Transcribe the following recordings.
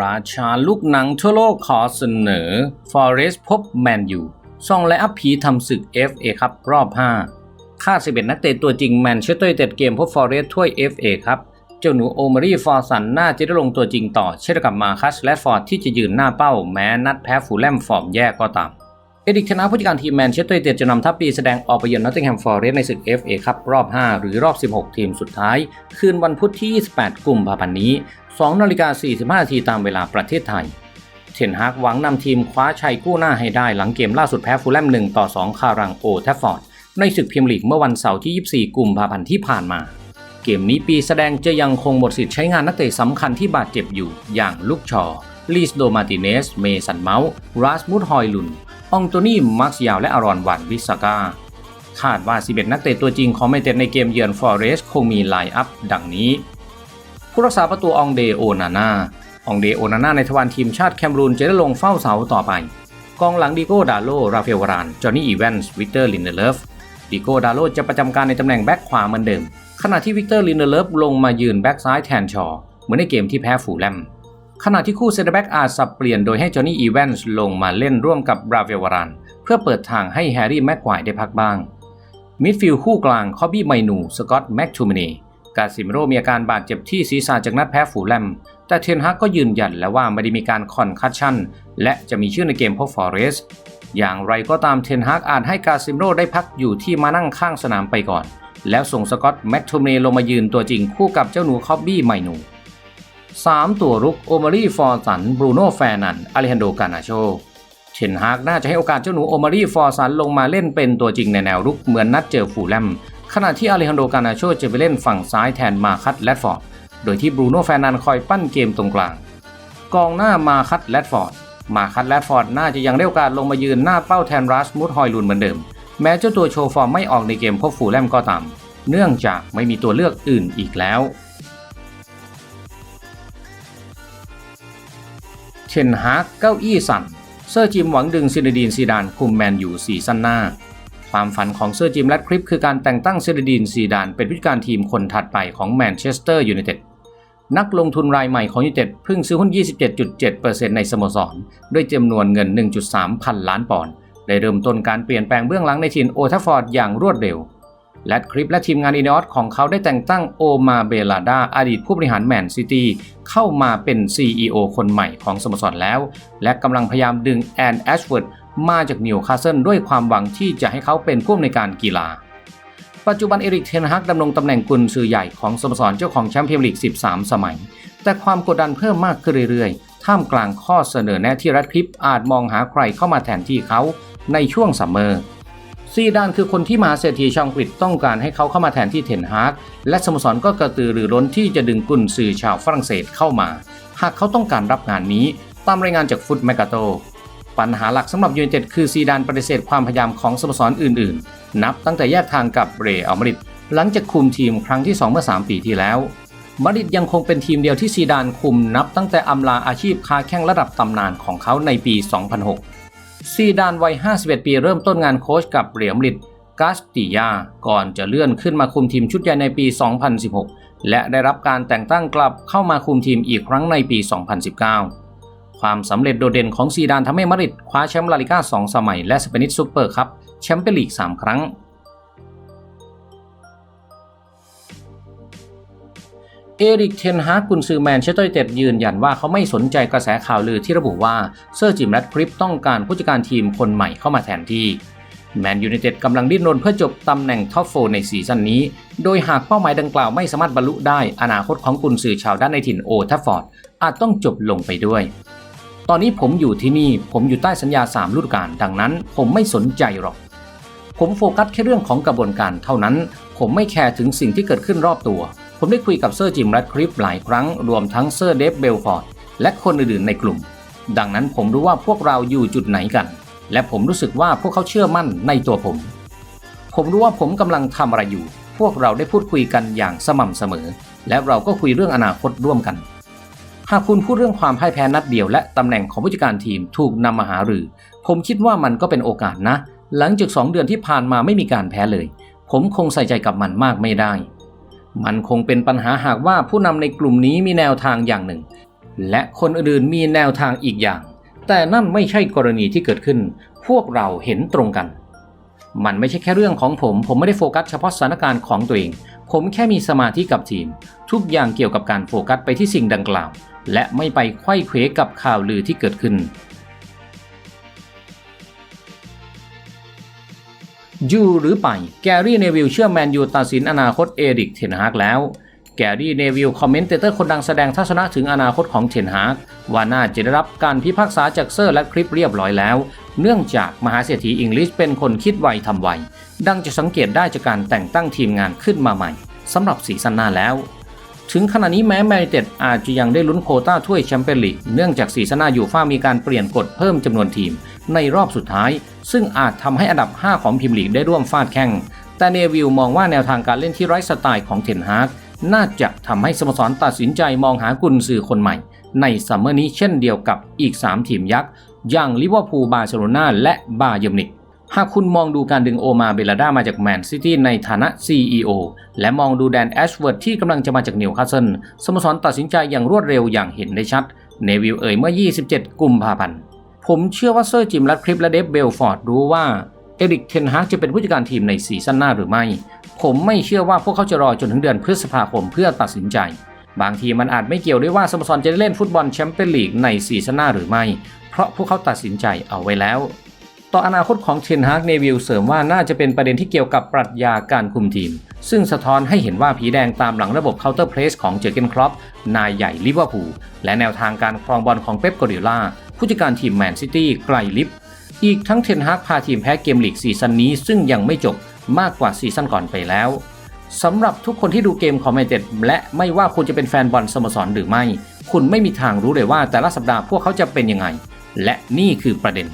ราชาลูกหนังทั่วโลกขอเสนอ Forest พบแมนยูซองและอัพผีทำศึก FA ครับรอบ 5 ค่า 11 นักเตะตัวจริงแมนเชสเตอร์เต็ดเกมพบ Forest ถ้วย FA ครับเจ้าหนูโอมารีฟอร์สันน่าจะได้ลงตัวจริงต่อ เช่นกับมาคัสและฟอร์ดที่จะยืนหน้าเป้าแม้นัดแพ้ฟูลแลมฟอร์มแย่ก็ตาม เอดิกชนะผู้จัดการทีมแมนเชสเตอร์ยูไนเต็ดจะนำทัพปีแสดงออกไปเยือนนอตติงแฮมฟอร์เรสในศึก FA ครับรอบ 5 หรือรอบ 16 ทีมสุดท้าย คืนวันพุธที่ 28 กุมภาพันธ์นี้ 2นาฬิกา45นาทีตามเวลาประเทศไทย เทนฮากหวังนำทีมคว้าชัยกู้หน้าให้ได้หลังเกมล่าสุดแพ้ฟูลแลม1ต่อ 2 คารังโอแทฟฟอร์ด ในศึกพรีเมียร์ลีกเมื่อวันเสาร์ที่ 24 กุมภาพันธ์ที่ผ่านมา เกมนี้ปีแสดงจะยังคงหมดสิทธิ์ใช้งานนักเตะสำคัญที่บาดเจ็บอยู่อย่างลูกชอลีสโดมาติเนส เมสันเมาส์ราสมุดฮอยลุนอองโตนี่ มาร์คยาว และอารอนวันวิสกาคาดว่า 11 นักเตะตัวจริงของแมนเต็ดในเกมเยือนฟอเรสคงมีไลน์อัพ ดังนี้ ผู้รักษาประตูอองเดโอนาน่าอองเดโอนาน่าในทวารทีมชาติแคมรูนจะได้ลงเฝ้าเสาต่อไป กองหลังดิโก้ดาโล ราเฟลวาราน จอห์นนี่อีแวนส์วิกเตอร์ลินเดเลฟดิโก้ดาโลจะประจำการในตำแหน่งแบ็คขวาเหมือนเดิม ขณะที่วิกเตอร์ลินเดเลฟลงมายืนแบ็คซ้ายแทนชอ เหมือนในเกมที่แพ้ฟูลแลม ขณะที่คู่เซนเตอร์แบ็กอาจสับเปลี่ยนโดยให้จอห์นนี่อีแวนส์ลงมาเล่นร่วมกับราเฟลวาราน เพื่อเปิดทางให้แฮร์รี่แม็กควายได้พักบ้าง มิดฟิลด์คู่กลางคอบบี้ไมนู สกอตแม็กทูมเน กาซิเมโรมีอาการบาดเจ็บที่ศีรษะจากนัดแพ้ฟูแลม แต่เทนฮักก็ยืนยันแล้วว่าไม่ได้มีการคอนคัชชั่น และจะมีชื่อในเกมพบฟอเรส์อย่างไรก็ตามเทนฮักอาจให้กาซิเมโรได้พักอยู่ที่มานั่งข้างสนามไปก่อน แล้วส่งสกอตต์แม็กทูมเนลงมายืนตัวจริงคู่กับเจ้าหนูคอบบี้ไมนู 3 ตัวรุกโอมารีฟอร์สันบรูโน่แฟนันอเลฮันโดกานาโชเทนฮากน่าจะให้โอกาสเจ้าหนูโอมารีฟอร์สันลงมาเล่นเป็นตัวจริงในแนวรุกเหมือนนัดเจอฟูแลม ขณะที่อาเลฮันโดกานาโชจะไปเล่นฝั่งซ้ายแทนมาคัตแลดฟอร์ด โดยที่บรูโน่แฟรนันคอยปั้นเกมตรงกลาง กองหน้ามาคัตแลดฟอร์ด มาคัตแลดฟอร์ดน่าจะยังได้โอกาสลงมายืนหน้าเป้าแทนรัสมุดฮอยลุนเหมือนเดิม แม้เจ้าตัวโชว์ฟอร์มไม่ออกในเกมพบฟูแลมก็ตาม เนื่องจากไม่มีตัวเลือกอื่นอีกแล้วเทนฮากเก้าอี้สั่นเซอร์จิมหวังดึงซินดีนซีดานคุมแมนอยู่ซีซั่นหน้า ความฝันของเซอร์จิมและคลิปคือการแต่งตั้งเซินดีนซีดาน เป็นผู้จัดการทีมคนถัดไปของแมนเชสเตอร์ยูไนเต็ดนักลงทุนรายใหม่ของยูไนเต็ดเพิ่งซื้อหุ้น 27.7%ในสโมสร ด้วยจำนวนเงิน 1.3 พันล้านปอนด์ได้เริ่มต้นการเปลี่ยนแปลงเบื้องหลังในทีมโอทัฟฟอร์ดอย่างรวดเร็ว และคลิปและทีมงานอินอสของเขาได้แต่งตั้งโอมาเบลาดาอดีตผู้บริหารแมนซิตี้เข้ามาเป็น CEO คนใหม่ของสโมสรแล้ว และกำลังพยายามดึงแอนแอชเวิร์ด มาจากนิวคาสเซิลด้วยความหวังที่จะให้เขาเป็นผู้อำนวยการกีฬา ปัจจุบันเอริกเทนฮักดำรงตำแหน่งกุนซือใหญ่ของสโมสรเจ้าของแชมเปี้ยนลีก 13 สมัย แต่ความกดดันเพิ่มมากขึ้นเรื่อยๆ ท่ามกลางข้อเสนอแนะที่รัดคลิปอาจมองหาใครเข้ามาแทนที่เขาในช่วงซัมเมอร์ซีดานคือคนที่มาเศรษฐีชาวอังกฤษต้องการให้เขาเข้ามาแทนที่เทนฮากและสโมสรก็กระตือรือร้นที่จะดึงกุนซือชาวฝรั่งเศสเข้ามา หากเขาต้องการรับงานนี้ ตามรายงานจากฟุตแมกกาโต ปัญหาหลักสำหรับยูไนเต็ดคือซีดานปฏิเสธความพยายามของสโมสรอื่นๆ นับตั้งแต่แยกทางกับเรอัลมาดริดหลังจากคุมทีมครั้งที่ 2 เมื่อ 3 ปีที่แล้วมาดริดยังคงเป็นทีมเดียวที่ซีดานคุมนับตั้งแต่อำลาอาชีพค้าแข้งระดับตำนานของเขาในปี 2006 ซีดานวัย 51 ปีเริ่มต้นงานโค้ชกับเรียลมาริดกาสติยา ก่อนจะเลื่อนขึ้นมาคุมทีมชุดใหญ่ในปี 2016 และได้รับการแต่งตั้งกลับเข้ามาคุมทีมอีกครั้งในปี 2019 ความสำเร็จโดดเด่นของซีดานทำให้มาริดคว้าแชมป์ลาลิก้า 2 สมัย และสเปนิชซูเปอร์คัพแชมเปี้ยนลีก 3 ครั้ง เอริกเทนฮากกุนซือแมนเชสเตอร์ยูไนเต็ดยืนยันว่าเขาไม่สนใจกระแสข่าวลือที่ระบุว่าเซอร์จิมแรดคลิปต้องการผู้จัดการทีมคนใหม่เข้ามาแทนที่แมนยูไนเต็ดกำลังดิ้นรนเพื่อจบตำแหน่งท็อปโฟในซีซั่นนี้ โดยหากเป้าหมายดังกล่าวไม่สามารถบรรลุได้ อนาคตของกุนซือชาวด้านในถิ่นโอทัฟฟอร์ดอาจต้องจบลงไปด้วย ตอนนี้ผมอยู่ที่นี่ผมอยู่ใต้สัญญา3ฤดูกาลดังนั้น ผมไม่สนใจหรอก ผมโฟกัสแค่เรื่องของกระบวนการเท่านั้น ผมไม่แคร์ถึงสิ่งที่เกิดขึ้นรอบตัว ผมได้คุยกับเซอร์จิมแรดคลิปหลายครั้งรวมทั้งเซอร์เดฟเบลฟอร์ดและคนอื่นๆในกลุ่ม ดังนั้นผมรู้ว่าพวกเราอยู่จุดไหนกัน และผมรู้สึกว่าพวกเขาเชื่อมั่นในตัวผม ผมรู้ว่าผมกำลังทำอะไรอยู่ พวกเราได้พูดคุยกันอย่างสม่ำเสมอ และเราก็คุยเรื่องอนาคตร่วมกัน หากคุณพูดเรื่องความพ่ายแพ้นัดเดียวและตำแหน่งของผู้จัดการทีมถูกนำมาหารือ ผมคิดว่ามันก็เป็นโอกาสนะ หลังจาก 2 เดือนที่ผ่านมาไม่มีการแพ้เลย ผมคงใส่ใจกับมันมากไม่ได้ มันคงเป็นปัญหาหากว่าผู้นำในกลุ่มนี้มีแนวทางอย่างหนึ่ง และคนอื่นมีแนวทางอีกอย่าง แต่นั่นไม่ใช่กรณีที่เกิดขึ้น พวกเราเห็นตรงกัน มันไม่ใช่แค่เรื่องของผม ผมไม่ได้โฟกัสเฉพาะสถานการณ์ของตัวเอง ผมแค่มีสมาธิกับทีม ทุกอย่างเกี่ยวกับการโฟกัสไปที่สิ่งดังกล่าว และไม่ไปไขว้เขวกับข่าวลือที่เกิดขึ้น ยูหรือไปแกรี่เนวิลเชื่อแมนยูตัดสินอนาคตเอริกเทนฮากแล้วแกรี่เนวิลคอมเมนเตเตอร์คนดังแสดงทัศนะถึงอนาคตของเทนฮากว่าน่าจะได้รับการพิพากษาจากเซอร์และคลิปเรียบร้อยแล้ว เนื่องจากมหาเศรษฐีอังกฤษเป็นคนคิดไวทำไว ดังจะสังเกตได้จากการแต่งตั้งทีมงานขึ้นมาใหม่สำหรับสีซันหน้าแล้ว ถึงขณะนี้แม้แมนเต็ดอาจจะยังได้ลุ้นโควต้าถ้วยแชมเปี้ยนลีกเนื่องจากสีซันหน้าอยู่ฟ้ามีการเปลี่ยนกฎเพิ่มจำนวนทีม ในรอบสุดท้าย ซึ่งอาจทำให้อันดับ 5 ของพรีเมียร์ลีกได้ร่วมฟาดแข่งแต่เนวิลมองว่าแนวทางการเล่นที่ไร้สไตล์ของเทนฮากน่าจะทำให้สโมสรตัดสินใจมองหากุนซือคนใหม่ ในซัมเมอร์นี้เช่นเดียวกับอีก 3 ทีมยักษ์ อย่างลิเวอร์พูลบาร์เซโลนาและบาเยิร์นมิกหากคุณมองดูการดึงโอมาเบลาดามาจากแมนซิตี้ในฐานะ CEO และมองดูแดนแอชเวิร์ดที่กำลังจะมาจากนิวคาสเซิลสโมสรตัดสินใจอย่างรวดเร็วอย่างเห็นได้ชัด เนวิลเอ่ยเมื่อ 27 กุมภาพันธ์ ผมเชื่อว่าเซอร์จิมแรดคลิปและเดฟเบลฟอร์ดรู้ว่าเอริกเทนฮากจะเป็นผู้จัดการทีมในซีซั่นหน้าหรือไม่ ผมไม่เชื่อว่าพวกเขาจะรอจนถึงเดือนพฤษภาคมเพื่อตัดสินใจ บางทีมันอาจไม่เกี่ยวด้วยว่าสโมสรจะได้เล่นฟุตบอลแชมเปี้ยนลีกในซีซั่นหน้าหรือไม่ เพราะพวกเขาตัดสินใจเอาไว้แล้ว ต่ออนาคตของเทนฮากเนวิลเสริมว่าน่าจะเป็นประเด็นที่เกี่ยวกับปรัชญาการคุมทีม ซึ่งสะท้อนให้เห็นว่าผีแดงตามหลังระบบเคาน์เตอร์เพรสของเจอเกนครอปนายใหญ่ลิเวอร์พูลและแนวทางการครองบอลของเป๊ปกอร์ดิโอลาผู้จัดการทีมแมนซิตี้ไกลลิฟอีกทั้งเทนฮากพาทีมแพ้เกมลีกซีซั่นนี้ซึ่งยังไม่จบมากกว่าซีซั่นก่อนไปแล้ว สำหรับทุกคนที่ดูเกมของแมนเต็ดและไม่ว่าคุณจะเป็นแฟนบอลสโมสรหรือไม่ คุณไม่มีทางรู้เลยว่าแต่ละสัปดาห์พวกเขาจะเป็นยังไง และนี่คือประเด็น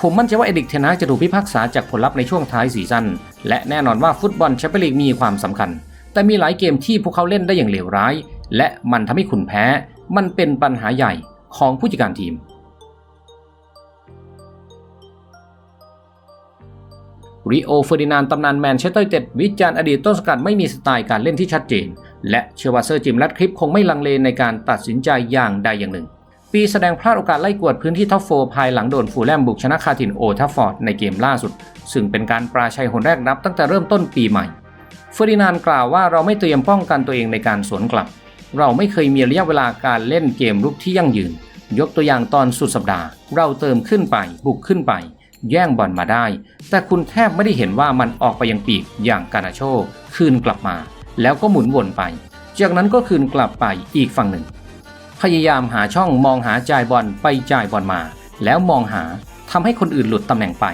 ผมมั่นใจว่าเอดิกเทนากจะถูกพิพากษาจากผลลัพธ์ในช่วงท้ายซีซั่นและแน่นอนว่าฟุตบอลแชมเปี้ยนลีกมีความสำคัญ แต่มีหลายเกมที่พวกเขาเล่นได้อย่างเลวร้าย และมันทำให้คุณแพ้ มันเป็นปัญหาใหญ่ของผู้จัดการทีม ริโอเฟอร์ดินานด์ตำนานแมนเชสเตอร์ยูไนเต็ดวิจารณ์อดีตต้นสกัดไม่มีสไตล์การเล่นที่ชัดเจน และเชื่อว่าเซอร์จิมแรดคลิปคงไม่ลังเลในการตัดสินใจอย่างใดอย่างหนึ่ง ปีแสดงพลาดโอกาสไล่กวดพื้นที่ท็อปโฟภายหลังโดนฟูแลมบุกชนะคาร์ตินโอทัฟฟอร์ดในเกมล่าสุด ซึ่งเป็นการปราชัยหนแรกนับตั้งแต่เริ่มต้นปีใหม่เฟอร์ดินานด์กล่าวว่าเราไม่เตรียมป้องกันตัวเองในการสวนกลับ เราไม่เคยมีระยะเวลาการเล่นเกมรุกที่ยั่งยืน ยกตัวอย่างตอนสุดสัปดาห์ เราเติมขึ้นไปบุกขึ้นไป แย่งบอลมาได้ แต่คุณแทบไม่ได้เห็นว่ามันออกไปยังปีกอย่างกานาโชคืนกลับมา แล้วก็หมุนวนไป จากนั้นก็คืนกลับไปอีกฝั่งหนึ่ง พยายามหาช่องมองหาจ่ายบอลไปจ่ายบอลมา แล้วมองหาทำให้คนอื่นหลุดตำแหน่งไป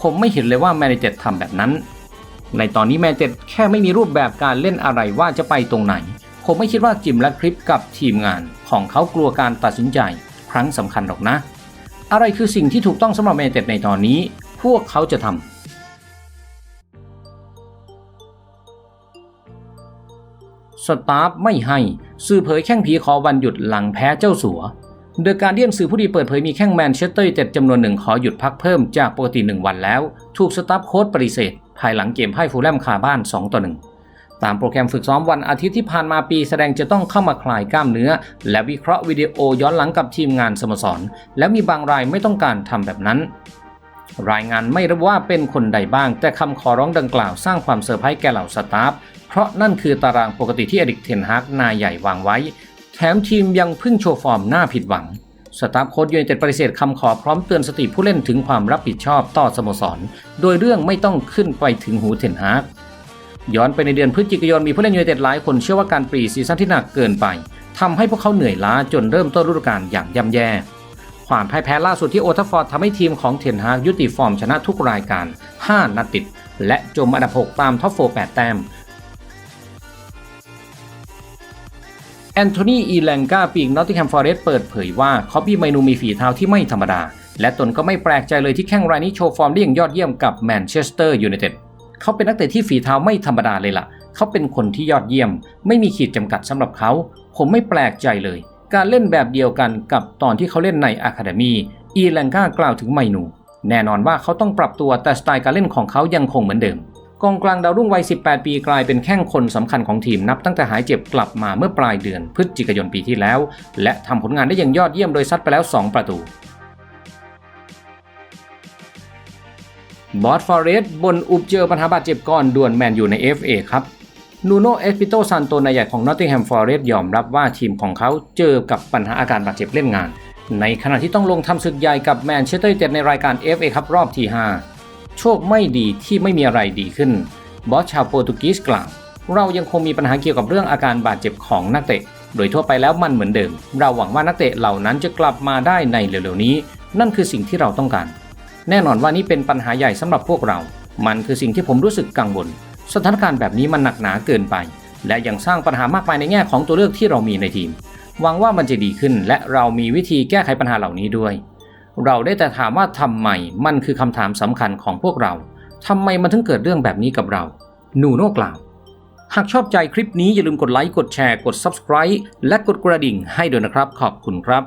ผมไม่เห็นเลยว่าแมนเต็ดทำแบบนั้น ในตอนนี้แมนเต็ดแค่ไม่มีรูปแบบการเล่นอะไรว่าจะไปตรงไหน ผมไม่คิดว่าจิมและคลิปกับทีมงานของเขากลัวการตัดสินใจ ครั้งสำคัญหรอกนะ อะไรคือสิ่งที่ถูกต้องสำหรับแมนเต็ดในตอนนี้ พวกเขาจะทำสตาฟไม่ให้ สื่อเผยแข้งผีขอวันหยุดหลังแพ้เจ้าสัว เดอะการเดียนสื่อผู้ดีเปิดเผยมีแข้งแมนเชสเตอร์ยูไนเต็ดจำนวนหนึ่งขอหยุดพักเพิ่มจากปกติ 1 วันแล้ว ถูกสตาฟโค้ชปฏิเสธ ภายหลังเกมพ่ายฟูลแลมคาบ้าน 2 ต่อ 1 ตามโปรแกรมฝึกซ้อมวันอาทิตย์ที่ผ่านมาปี แสดงจะต้องเข้ามาคลายกล้ามเนื้อ และวิเคราะห์วิดีโอย้อนหลังกับทีมงานสโมสร แล้วมีบางรายไม่ต้องการทำแบบนั้นรายงานไม่ระบุว่าเป็นคนใดบ้าง แต่คำขอร้องดังกล่าวสร้างความเซอร์ไพรส์แก่เหล่าสตาฟ เพราะนั่นคือตารางปกติที่อดิกเทนฮากนายใหญ่วางไว้ แถมทีมยังพิ่งโชว์ฟอร์มหน่าผิดหวัง สตาฟโค้ชยูไนเต็ดปฏิเสธคำขอพร้อมเตือนสติผู้เล่นถึงความรับผิดชอบต่อสโมสร โดยเรื่องไม่ต้องขึ้นไปถึงหูเทนฮาก ย้อนไปในเดือนพฤศจิกายนมีผู้เล่นยูไนเต็ดหลายคนเชื่อว่าการปรีซีซั่นที่หนักเกินไปทำให้พวกเขาเหนื่อยล้าจนเริ่มต้นฤดูกาลอย่างย่ำแย่ ความพ่ายแพ้ล่าสุดที่โอทัฟฟอร์ดทำให้ทีมของเทนฮากยุติฟอร์มชนะทุกรายการ 5 นัดติด และจมอันดับ 6 ตามท็อปโฟร์8แต้มแอนโทนีอีแลงกาปีกนอตติงแฮมฟอร์เรสเปิดเผยว่าคอปปี้ไมนูมีฝีเท้าที่ไม่ธรรมดา และตนก็ไม่แปลกใจเลยที่แข้งรายนี้โชว์ฟอร์มได้อย่างยอดเยี่ยมกับแมนเชสเตอร์ยูไนเต็ด เขาเป็นนักเตะที่ฝีเท้าไม่ธรรมดาเลยล่ะ เขาเป็นคนที่ยอดเยี่ยม ไม่มีขีดจำกัดสำหรับเขา ผมไม่แปลกใจเลย การเล่นแบบเดียวกันกับตอนที่เขาเล่นในอะคาเดมีอีแลงกากล่าวถึงไมนู แน่นอนว่าเขาต้องปรับตัวแต่สไตล์การเล่นของเขายังคงเหมือนเดิมกองกลางดาวรุ่งวัย 18 ปีกลายเป็นแข้งคนสำคัญของทีมนับตั้งแต่หายเจ็บกลับมาเมื่อปลายเดือนพฤศจิกายนปีที่แล้ว และทำผลงานได้อย่างยอดเยี่ยมโดยซัดไปแล้ว 2 ประตู บอสฟอเรสบนอุบเจอปัญหาบาดเจ็บก่อนด่วนแมนอยู่ใน FA ครับนูโนเอสปิโตซันโตนายใหญ่ของนอตติงแฮมฟอเรสยอมรับว่าทีมของเขาเจอกับปัญหาอาการบาดเจ็บเล่นงาน ในขณะที่ต้องลงทำศึกใหญ่กับแมนเชสเตอร์ยูไนเต็ดในรายการ FA ครับรอบที่ 5 โชคไม่ดีที่ไม่มีอะไรดีขึ้น บอสชาวโปรตุกีสกล่าวเรายังคงมีปัญหาเกี่ยวกับเรื่องอาการบาดเจ็บของนักเตะ โดยทั่วไปแล้วมันเหมือนเดิม เราหวังว่านักเตะเหล่านั้นจะกลับมาได้ในเร็วๆนี้ นั่นคือสิ่งที่เราต้องการ แน่นอนว่านี่เป็นปัญหาใหญ่สำหรับพวกเรา มันคือสิ่งที่ผมรู้สึกกังวล สถานการณ์แบบนี้มันหนักหนาเกินไป และยังสร้างปัญหามากมายในแง่ของตัวเลือกที่เรามีในทีม หวังว่ามันจะดีขึ้น และเรามีวิธีแก้ไขปัญหาเหล่านี้ด้วย เราได้แต่ถามว่าทำไม มันคือคำถามสำคัญของพวกเราทำไมมันถึงเกิดเรื่องแบบนี้กับเรานูโน่กล่าว หากชอบใจคลิปนี้อย่าลืมกดไลค์ กดแชร์ กด Subscribe และกดกระดิ่งให้ด้วยนะครับ ขอบคุณครับ